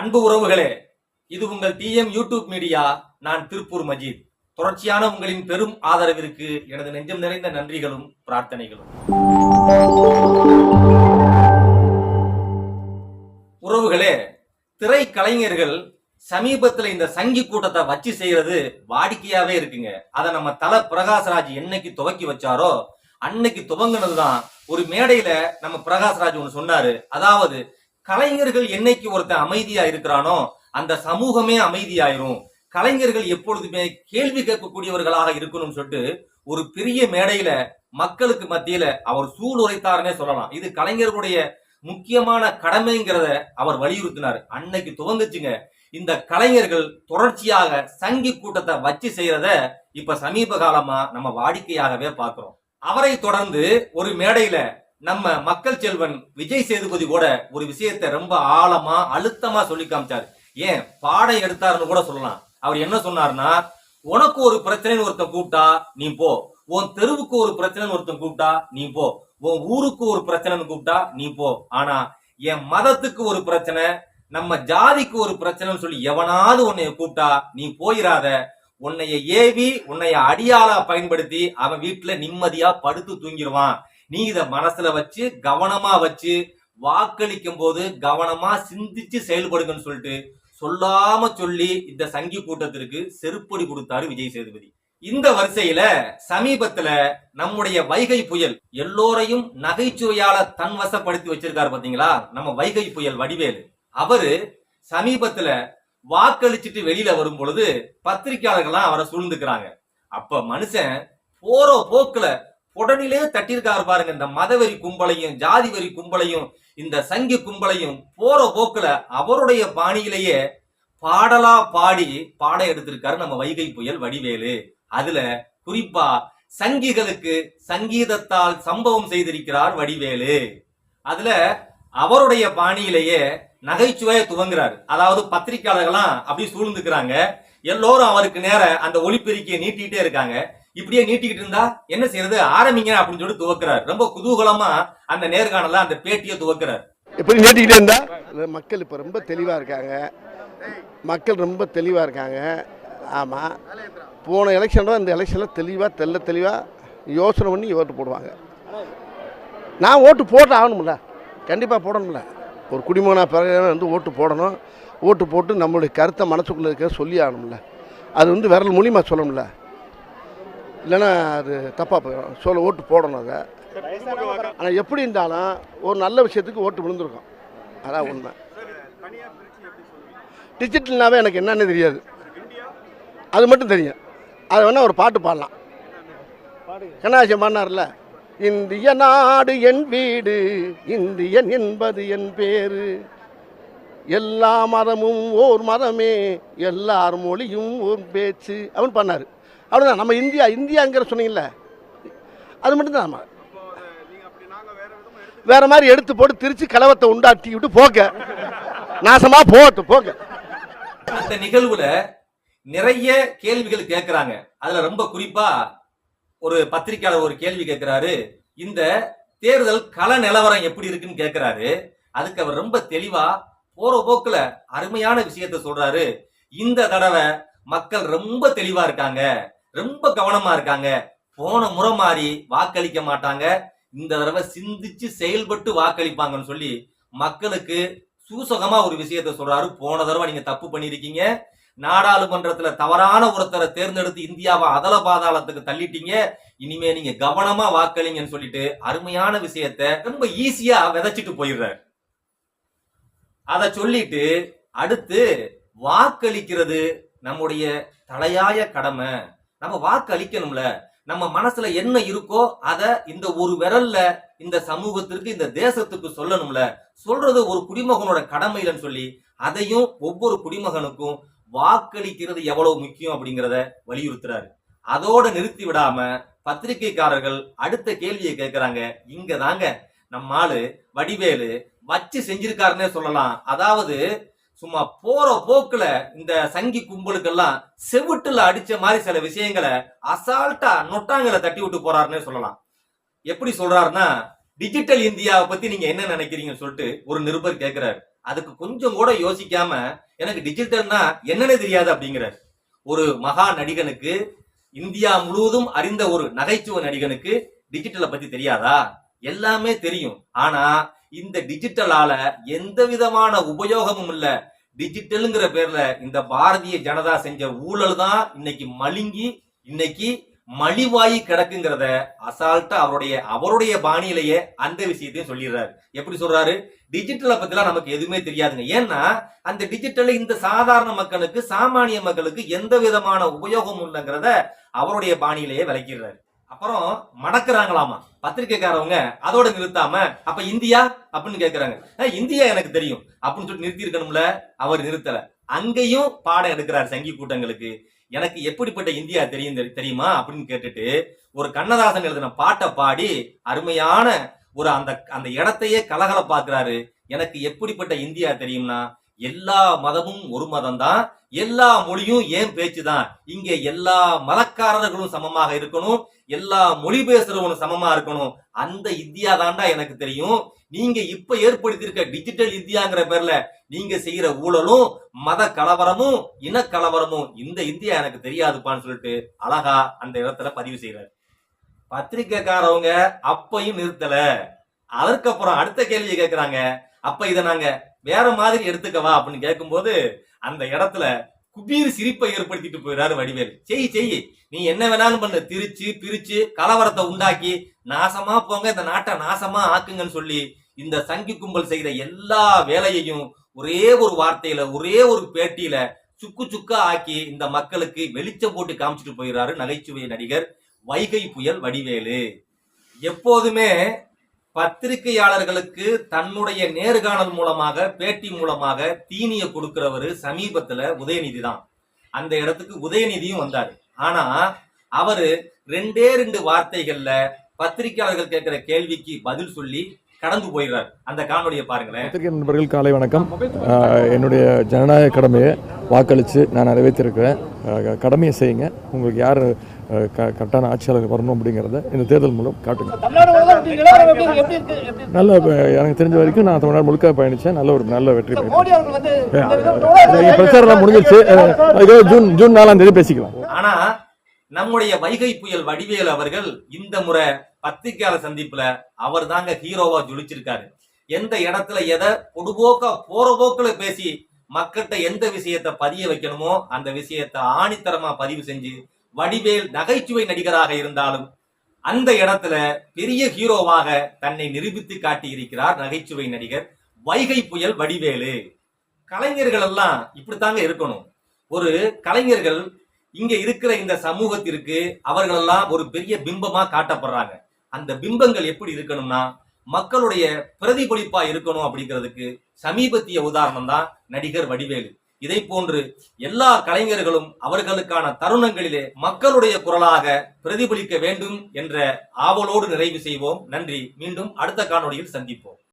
அன்பு உறவுகளே இது உங்கள் டிஎம் யூடியூப் மீடியா நான் திருப்பூர் மஜீத். தொடர்ச்சியான உங்களின் பெரும் ஆதரவிற்கு எனது நெஞ்சம் நிறைந்த நன்றிகளும் பிரார்த்தனைகளும். உறவுகளே திரை கலைஞர்கள் சமீபத்துல இந்த சங்கி கூட்டத்தை வச்சு செய்யறது வாடிக்கையாவே இருக்குங்க. அதை நம்ம தல பிரகாஷ்ராஜ் என்னைக்கு துவக்கி வச்சாரோ அன்னைக்கு துவங்கினதுதான் ஒரு மேடையில நம்ம பிரகாஷ்ராஜ் ஒன்று சொன்னாரு. அதாவது கலைஞர்கள் என்னைக்கு ஒருத்தன் அமைதியா இருக்கிறானோ அந்த சமூகமே அமைதியாயிரும். கலைஞர்கள் எப்பொழுதுமே கேள்வி கேட்கக்கூடியவர்களாக இருக்கணும்னு சொல்லிட்டு ஒரு பெரிய மேடையில மக்களுக்கு மத்தியில அவர் சூள் உரைத்தாருன்னே சொல்லலாம். இது கலைஞர்களுடைய முக்கியமான கடமைங்கிறத அவர் வலியுறுத்தினார். அன்னைக்கு துவங்குச்சுங்க. இந்த கலைஞர்கள் தொடர்ச்சியாக சங்கி கூட்டத்தை வச்சு செய்யறத இப்ப சமீப காலமா நம்ம வாடிக்கையாகவே பார்க்கிறோம். அவரை தொடர்ந்து ஒரு மேடையில நம்ம மக்கள் செல்வன் விஜய் சேதுபதி கூட ஒரு விஷயத்த ரொம்ப ஆழமா அழுத்தமா சொல்லி காமிச்சாரு. ஏன்? பாடம் எடுத்தாருன்னு கூட சொல்லலாம். அவர் என்ன சொன்னாருன்னா உனக்கு ஒரு பிரச்சனைன்னு ஒருத்தன் கூப்பிட்டா நீ போ. உன் தெருவுக்கு ஒரு பிரச்சனைன்னு ஒருத்தன் கூப்பிட்டா நீ போ. உன் ஊருக்கு ஒரு பிரச்சனைன்னு கூப்பிட்டா நீ போ. ஆனா என் மதத்துக்கு ஒரு பிரச்சனை நம்ம ஜாதிக்கு ஒரு பிரச்சனைன்னு சொல்லி எவனாவது உன்னைய கூப்பிட்டா நீ போயிடாத உன்னைய ஏவி உன்னைய அடியாளா பயன்படுத்தி அவன் வீட்டுல நிம்மதியா படுத்து தூங்கிடுவான் நீ இத மனசுல வச்சு கவனமா வச்சு வாக்களிக்கும் போது கவனமா சிந்திச்சு செயல்படுங்கன்னு சொல்லிட்டு சொல்லாம சொல்லி இந்த சங்கி கூட்டத்திற்கு செருப்படி கொடுத்தாரு விஜய் சேதுபதி. இந்த வரிசையில சமீபத்துல நம்முடைய வைகை புயல் எல்லோரையும் நகைச்சுவையால தன் வசப்படுத்தி வச்சிருக்காரு பாத்தீங்களா? நம்ம வைகை புயல் வடிவேலு. அவரு சமீபத்துல வாக்களிச்சுட்டு வெளியில வரும் பொழுது பத்திரிக்கையாளர்கள்லாம் அவரை சூழ்ந்துக்கிறாங்க. அப்ப மனுஷன் போற போக்குல உடனிலே தட்டியிருக்காரு பாருங்க இந்த மதவெறி கும்பலையும் ஜாதி வரி கும்பலையும் இந்த சங்கி கும்பலையும் போற போக்குல அவருடைய பாணியிலேயே பாடலா பாடி பாட எடுத்திருக்காரு நம்ம வைகை புயல் வடிவேலு. அதுல குறிப்பா சங்கிகளுக்கு சங்கீதத்தால் சம்பவம் செய்திருக்கிறார் வடிவேலு. அதுல அவருடைய பாணியிலேயே நகைச்சுவையை துவங்குறாரு. அதாவது பத்திரிக்கையாளர்கள்லாம் அப்படி சூழ்ந்துக்கிறாங்க. எல்லோரும் அவருக்கு நேர அந்த ஒளிப்பெருக்கியை நீட்டிக்கிட்டே இருக்காங்க. இப்படியே நீட்டிக்கிட்டு இருந்தா என்ன செய்யறது? ஆரம்பிங்க அப்படின்னு சொல்லி துவக்கிறார். ரொம்ப குதூகலமா அந்த நேர்காணல அந்த பேட்டியை துவக்கிறார். இப்படி நீட்டிக்கிட்டே இருந்தா? மக்கள் இப்போ ரொம்ப தெளிவாக இருக்காங்க. மக்கள் ரொம்ப தெளிவாக இருக்காங்க. ஆமாம் போன எலெக்ஷனில் இந்த எலெக்ஷனில் தெளிவாக தெல்ல தெளிவாக யோசனை பண்ணி ஓட்டு போடுவாங்க. நான் ஓட்டு போட்டு ஆகணும்ல. கண்டிப்பாக போடணும்ல. ஒரு குடிமகனாக பிறகு வந்து ஓட்டு போடணும். ஓட்டு போட்டு நம்மளுடைய கருத்தை மனசுக்குள்ளே இருக்க சொல்லி ஆகணும்ல. அது வந்து விரல் மூலியமாக சொல்லணும்ல. இல்லைன்னா அது தப்பாக போயிடும். சொல்ல ஓட்டு போடணும் அதை. ஆனால் எப்படி இருந்தாலும் ஒரு நல்ல விஷயத்துக்கு ஓட்டு விழுந்திருக்கும். அதான் உண்மை. டிஜிட்டல்னாவே எனக்கு என்னன்னு தெரியாது. அது மட்டும் தெரியும். அது வேணால் ஒரு பாட்டு பாடலாம். கண்ணாசியம் பாடினார்ல இந்திய நாடு என் வீடு இந்தியன் என்பது என் பேரு. எல்லா மதமும் ஓர் மதமே எல்லார் மொழியும் ஓர் பேச்சு. அவன் பண்ணார் அவ்வளோதான் நம்ம இந்தியா இந்தியாங்கிற சொன்னீங்கல்ல அது மட்டும்தான் நம்ம. வேற மாதிரி எடுத்து போட்டு திருச்சி கலவத்தை உண்டாட்டி விட்டு போக்க நாசமா போட்டு போக்க அந்த நிகழ்வுல நிறைய கேள்விகள் கேட்கிறாங்க அதுல ரொம்ப குறிப்பா ஒரு பத்திரிகையாளர் ஒரு கேள்வி கேட்கிறாரு இந்த தேர்தல் கள நிலவரம் எப்படி இருக்குன்னு கேட்கிறாரு அதுக்கு அவர் ரொம்ப தெளிவா போற போக்குல அருமையான விஷயத்த சொல்றாரு. இந்த தடவை மக்கள் ரொம்ப தெளிவா இருக்காங்க. ரொம்ப கவனமா இருக்காங்க. போன முறை மாதிரி வாக்களிக்க மாட்டாங்க. இந்த தடவை சிந்திச்சு செயல்பட்டு வாக்களிப்பாங்கன்னு சொல்லி மக்களுக்கு சூசகமா ஒரு விஷயத்த சொல்றாரு. போன தடவை நீங்க தப்பு பண்ணிருக்கீங்க நாடாளுமன்றத்துல தவறான ஒருத்தரை தேர்ந்தெடுத்து இந்தியாவை அதல பாதாளத்துக்கு தள்ளிட்டீங்க. இனிமே நீங்க கவனமா வாக்களிங்கன்னு சொல்லிட்டு அருமையான விஷயத்த ரொம்ப ஈஸியா விதைச்சிட்டு போயிடுறாரு. அத சொல்லிட்டு அடுத்து வாக்களிக்கிறது நம்முடைய தலையாய கடமை. நம்ம வாக்கு அளிக்கணும்ல. நம்ம மனசுல என்ன இருக்கோ அத இந்த ஒரு விரல்ல இந்த சமூகத்திற்கு இந்த தேசத்துக்கு சொல்லணும்ல. சொல்றது ஒரு குடிமகனோட கடமையிலன்னு சொல்லி அதையும் ஒவ்வொரு குடிமகனுக்கும் வாக்களிக்கிறது எவ்வளவு முக்கியம் அப்படிங்கிறத வலியுறுத்துறாரு. அதோட நிறுத்தி விடாம பத்திரிகைக்காரர்கள் அடுத்த கேள்வியை கேட்கிறாங்க இங்க தாங்க நம்ம ஆளு வடிவேலு வச்சு செஞ்சிருக்காருன்னே சொல்லலாம். அதாவது சும்மா போற போக்குல இந்த சங்கி கும்பலுக்கெல்லாம் செவிட்டுல அடிச்ச மாதிரி சில விஷயங்களை அசால்ட்டா நொட்டாங்களை தட்டி விட்டு போறாருன்னே சொல்லலாம். எப்படி சொல்றாருன்னா டிஜிட்டல் இந்தியாவை பத்தி நீங்க என்ன நினைக்கிறீங்கன்னு சொல்லிட்டு ஒரு நிருபர் கேட்கிறாரு அதுக்கு கொஞ்சம் கூட யோசிக்காம எனக்கு டிஜிட்டல்னா என்னன்னு தெரியாது அப்படிங்கிறார். ஒரு மகா நடிகனுக்கு இந்தியா முழுவதும் அறிந்த ஒரு நகைச்சுவை நடிகனுக்கு டிஜிட்டலை பத்தி தெரியாதா? எல்லாமே தெரியும். ஆனா இந்த டிஜிட்டலால எந்த விதமான உபயோகமும் இல்ல. டிஜிட்டலுங்கிற பேர்ல இந்த பாரதிய ஜனதா செஞ்ச ஊழல் தான் இன்னைக்கு மழுங்கி இன்னைக்கு மலிவாயி கிடக்குங்கிறத அசால்ட்டா அவருடைய அவருடைய பாணியிலேயே அந்த விஷயத்தையும் சொல்லிடுறாரு. எப்படி சொல்றாரு? டிஜிட்டலை பத்திலாம் நமக்கு எதுவுமே தெரியாதுங்க. ஏன்னா அந்த டிஜிட்டல் இந்த சாதாரண மக்களுக்கு சாமானிய மக்களுக்கு எந்த விதமான உபயோகமும் இல்லைங்கிறத அவருடைய பாணியிலேயே விளக்கிடுறாரு. அப்புறம் மடக்குறாங்களாமா? பத்திரிக்கைக்காரவங்க அதோட நிறுத்தாம அப்ப இந்தியா அப்படின்னு கேக்குறாங்க. இந்தியா எனக்கு தெரியும் அப்படின்னு சொல்லி நிறுத்தி இருக்கணும்ல அவர் நிறுத்தல. அங்கேயும் பாடம் எடுக்கிறார் சங்கி கூட்டங்களுக்கு. எனக்கு எப்படிப்பட்ட இந்தியா தெரியும் தெரியுமா? அப்படின்னு கேட்டுட்டு ஒரு கண்ணதாசன் எழுதின பாட்டை பாடி அருமையான ஒரு அந்த அந்த இடத்தையே கலகல பாக்குறாரு எனக்கு எப்படிப்பட்ட இந்தியா தெரியும்னா எல்லா மதமும் ஒரு மதம் தான் எல்லா மொழியும் ஏன் பேச்சு தான் இங்க எல்லா மதக்காரர்களும் சமமாக இருக்கணும். எல்லா மொழி பேசுறவனும் சமமா இருக்கணும். அந்த இந்தியா தாண்டா எனக்கு தெரியும். நீங்க இப்ப ஏற்படுத்தியிருக்க டிஜிட்டல் இந்தியாங்கிற பேர்ல நீங்க செய்யற ஊழலும் மத கலவரமும் இன கலவரமும் இந்த இந்தியா எனக்கு தெரியாதுப்பான்னு சொல்லிட்டு அழகா அந்த இடத்துல பதிவு செய்யறாரு பத்திரிக்கைக்காரவங்க அப்பையும் நிறுத்தல. அதற்கப்புறம் அடுத்த கேள்வியை கேட்கிறாங்க அப்ப இதை நாங்க வேற மாதிரி எடுத்துக்கவா அப்படின்னு கேட்கும்போது அந்த இடத்துல குபீர் சிரிப்பை ஏற்படுத்திட்டு போயிடாரு வடிவேல். செய் செய் நீ என்ன வேணாலும் பண்ண. திரிச்சு பிரிச்சு கலவரத்தை உண்டாக்கி நாசமா போங்க. இந்த நாட்டை நாசமா ஆக்குங்கன்னு சொல்லி இந்த சங்கி கும்பல் செய்கிற எல்லா வேலையையும் ஒரே ஒரு வார்த்தையில ஒரே ஒரு பேட்டியில சுக்கு சுக்கா ஆக்கி இந்த மக்களுக்கு வெளிச்சம் போட்டு காமிச்சிட்டு போயிடுறாரு நகைச்சுவை நடிகர் வைகை புயல் வடிவேலு. எப்போதுமே பத்திரிகையாளர்களுக்கு தன்னுடைய நேர்காணல் மூலமாக பேட்டி மூலமாக தீனிய கொடுக்கிறவரு சமீபத்துல உதயநிதி தான் அந்த இடத்துக்கு உதயநிதியும் வந்தாரு. ஆனா அவரு ரெண்டே ரெண்டு வார்த்தைகள்ல பத்திரிகையாளர்கள் கேட்கிற கேள்விக்கு பதில் சொல்லி கடந்து போயிடுறார். அந்த காணொலியை பாருங்களேன். பத்திரிகை நண்பர்கள் காலை வணக்கம். என்னுடைய ஜனநாயக கடமையை வாக்களித்து நான் நிறைவேற்றிருக்கிறேன். கடமையை செய்யுங்க. உங்களுக்கு யார் க கரெக்டான ஆட்சியாளர் வரணும் அப்படிங்கிறத இந்த தேர்தல் மூலம் காட்டுங்க? நல்ல எனக்கு தெரிஞ்ச வரைக்கும் நான் தமிழ்நாடு முழுக்க பயணித்தேன் நல்ல ஒரு நல்ல வெற்றி சார், பெற்றேன் மோடி அவர்கள் வந்து இந்த விதம் இந்த பிரச்சாரம்லாம் முடிஞ்சிருச்சு. ஆஹ் அதுக்கு ஜூன் ஜூன் நாலாம் தேதி பேசிக்கலாம். ஆனா நம்முடைய வைகை புயல் வடிவேல் அவர்கள் இந்த முறை பத்திரிகையாளர் சந்திப்புல அவர் தாங்க ஹீரோவா ஜொலிச்சிருக்காரு. எந்த இடத்துல எதை பொடுபோக்கா போற போக்குல பேசி மக்கள்கிட்ட எந்த விஷயத்தை பதிய வைக்கணுமோ அந்த விஷயத்தை ஆணித்தரமா பதிவு செஞ்சு வடிவேல் நகைச்சுவை நடிகராக இருந்தாலும் அந்த இடத்துல பெரிய ஹீரோவாக தன்னை நிரூபித்து காட்டி இருக்கிறார் நகைச்சுவை நடிகர் வைகை புயல் வடிவேலு. கலைஞர்கள் எல்லாம் இப்படித்தாங்க இருக்கணும். ஒரு கலைஞர்கள் இங்க இருக்கிற இந்த சமூகத்திற்கு அவர்கள் எல்லாம் ஒரு பெரிய பிம்பமா காட்டப்படுறாங்க. அந்த பிம்பங்கள் எப்படி இருக்கணும்னா மக்களுடைய பிரதிபலிப்பா இருக்கணும் அப்படிங்கிறதுக்கு சமீபத்திய உதாரணம் தான் நடிகர் வடிவேலு. இதை போன்று எல்லா கலைஞர்களும் அவர்களுக்கான தருணங்களிலே மக்களுடைய குரலாக பிரதிபலிக்க வேண்டும் என்ற ஆவலோடு நிறைவு செய்வோம். நன்றி. மீண்டும் அடுத்த காணொலியில் சந்திப்போம்.